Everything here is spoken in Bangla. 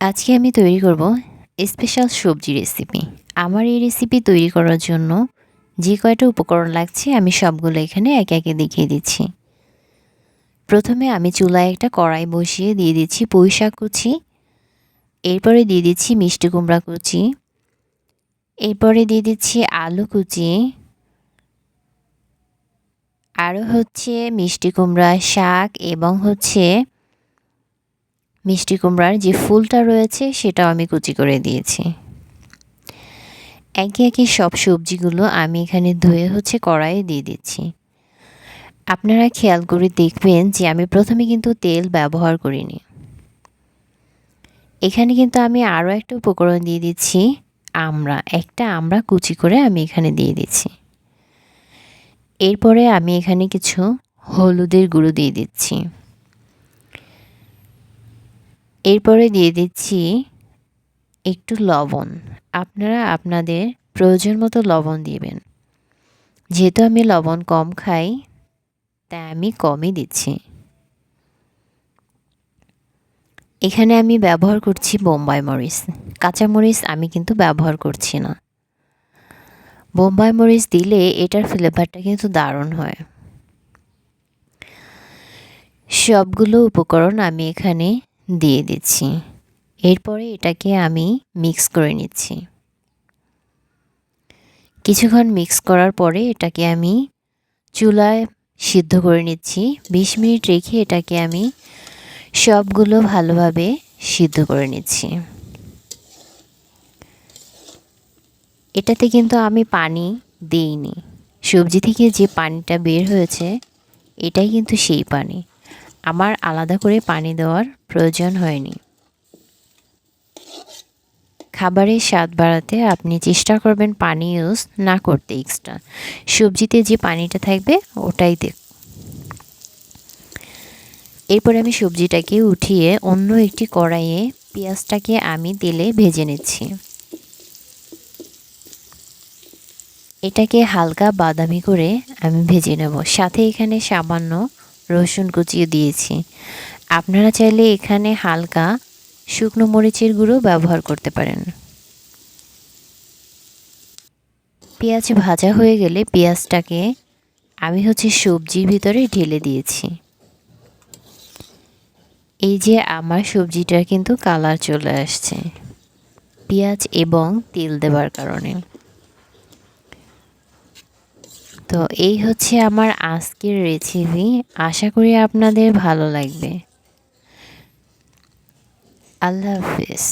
আজকে আমি তৈরি করব স্পেশাল সবজি রেসিপি আমার এই রেসিপি তৈরি করার জন্য যে কয়টা উপকরণ লাগছে, আমি সবগুলো এখানে একে একে দেখিয়ে দিচ্ছি। প্রথমে আমি চুলায় একটা কড়াই বসিয়ে দিয়ে দিচ্ছি পুঁই শাক কুচি। এরপরে দিয়ে দিচ্ছি মিষ্টি কুমড়া কুচি। এরপরে দিয়ে দিচ্ছি আলু কুচি। আরও হচ্ছে মিষ্টি কুমড়া শাক এবং হচ্ছে মিষ্টি কুমড়ার যে ফুলটা রয়েছে সেটাও আমি কুচি করে দিয়েছি। একে একে সব সবজিগুলো আমি এখানে ধুয়ে হচ্ছে কড়াইয়ে দিয়ে দিচ্ছি। আপনারা খেয়াল করে দেখবেন যে আমি প্রথমে কিন্তু তেল ব্যবহার করিনি। এখানে কিন্তু আমি আরও একটা উপকরণ দিয়ে দিচ্ছি আমরা একটা আমরা কুচি করে আমি এখানে দিয়ে দিচ্ছি। এরপরে আমি এখানে কিছু হলুদের গুঁড়ো দিয়ে দিচ্ছি। এরপরে দিয়ে দিচ্ছি একটু লবণ। আপনারা আপনাদের প্রয়োজন মতো লবণ দিবেন। যেহেতু আমি লবণ কম খাই, তাই আমি কমই দিচ্ছি। এখানে আমি ব্যবহার করছি বোম্বাই মরিচ। কাঁচা মরিচ আমি কিন্তু ব্যবহার করছি না। বোম্বাই মরিচ দিলে এটার ফ্লেভারটা কিন্তু দারুণ হয়। সবগুলো উপকরণ আমি এখানে দিয়ে দিচ্ছি। এরপরে এটাকে আমি মিক্স করে নিচ্ছি। কিছুক্ষণ মিক্স করার পরে এটাকে আমি চুলায় সিদ্ধ করে নিচ্ছি। বিশ মিনিট রেখে এটাকে আমি সবগুলো ভালোভাবে সিদ্ধ করে নিচ্ছি। এটাতে কিন্তু আমি পানি দিইনি। সবজি থেকে যে পানিটা বের হয়েছে, এটাই কিন্তু সেই পানি। আমার আলাদা করে পানি দেওয়ার প্রয়োজন হয়নি। খাবারের স্বাদ বাড়াতে আপনি চেষ্টা করবেন পানি ইউজ না করতে এক্সট্রা। সবজিতে যে পানিটা থাকবে, ওটাই দেখ। এরপর আমি সবজিটাকে উঠিয়ে অন্য একটি কড়াইয়ে পেঁয়াজটাকে আমি তেলে ভেজে নিচ্ছি। এটাকে হালকা বাদামি করে আমি ভেজে নেব। সাথে এখানে সামান্য রসুন কুচিয়ে দিয়েছি। আপনারা চাইলে এখানে হালকা শুকনো মরিচের গুঁড়ো ব্যবহার করতে পারেন। পেঁয়াজ ভাজা হয়ে গেলে পেঁয়াজটাকে আমি হচ্ছে সবজির ভিতরে ঢেলে দিয়েছি। এই যে আমার সবজিটার কিন্তু কালার চলে আসছে। পেঁয়াজ এবং তেল দেবার কারণে। তো এই হচ্ছে আমার আজকের রেসিপি আশা করি আপনাদের ভালো লাগবে। আল্লাহ হাফিজ।